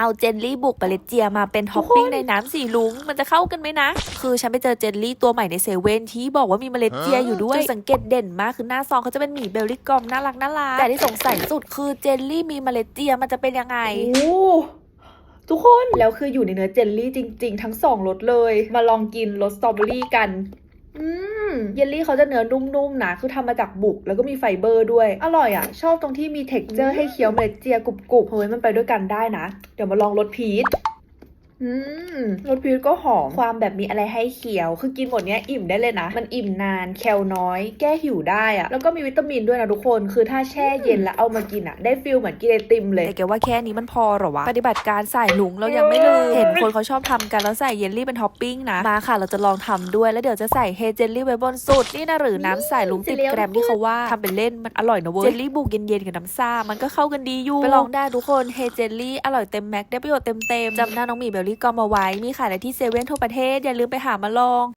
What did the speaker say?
เอาเจลลี่บุกบาเลตเจียมาเป็นท็อปปิ้งในน้ำสีลุงมันจะเข้ากันไหมนะ คือฉันไปเจอเจลลี่ตัวใหม่ในเซเว่นที่บอกว่ามีเมล็ดเจียอยู่ด้วยจุดสังเกตเด่นมากคือหน้าซองเขาจะเป็นหมีเบลลี่กลอมน่ารักน่ารักแต่ที่สงสัยสุดคือเจลลี่มีเมล็ดเจียมันจะเป็นยังไงโอ้ทุกคนแล้วคืออยู่ในเนื้อเจลลี่จริง ๆ ทั้งสองรสเลย มาลองกินรสสตรอเบอรี่กัน อืม เยลลี่เขาจะเนื้อนุ่มๆนะคือทำมาจากบุก แล้วก็มีไฟเบอร์ด้วย อร่อยอะ ชอบตรงที่มีเท็กเจอร์ให้เคี้ยวเมล็ดเจียกรุบๆเฮ้ยมันไปด้วยกันได้นะ เดี๋ยวมาลองรสพีช อืมรสพีชก็หอม ความแบบมีอะไรให้เคี้ยว คือกินหมดเนี้ยอิ่มได้เลยนะ มันอิ่มนาน แคลน้อย แก้หิวได้อะแล้วก็มีวิตามินด้วยนะทุกคน คือถ้าแช่เย็นแล้วเอามากินอะได้ฟิลเหมือนกินไอติมเลย แต่แกว่าแค่นี้มันพอเหรอวะ ปฏิบัติการใส่ลุงเรายังไม่ลืมเห็นคนเขาชอบทำกันแล้วใส่เยลลี่เป็นท็อปปิ้งนะ มาค่ะเราจะลองทำด้วย แล้วเดี๋ยวจะใส่เฮเจลลี่ไว้บนสุด นี่นะหรือน้ำใส่ลุงติดแกรมที่เขาว่าทำเป็นเล่น มันอร่อยนะเว้ย เจลลี่บุกเย็นๆกับน้ำซ่า มันก็เข้ากันดีอยู่ ไปลองได้ทุกคน เฮเจลลี่อร่อยเต็มแม็กได้ประโยชน์เต็มๆจำหน้าน้องหมีเบลลี่กอมาไว้ มีขายในที่เซเว่นทั่วประเทศ อย่าลืมไปหามาลอง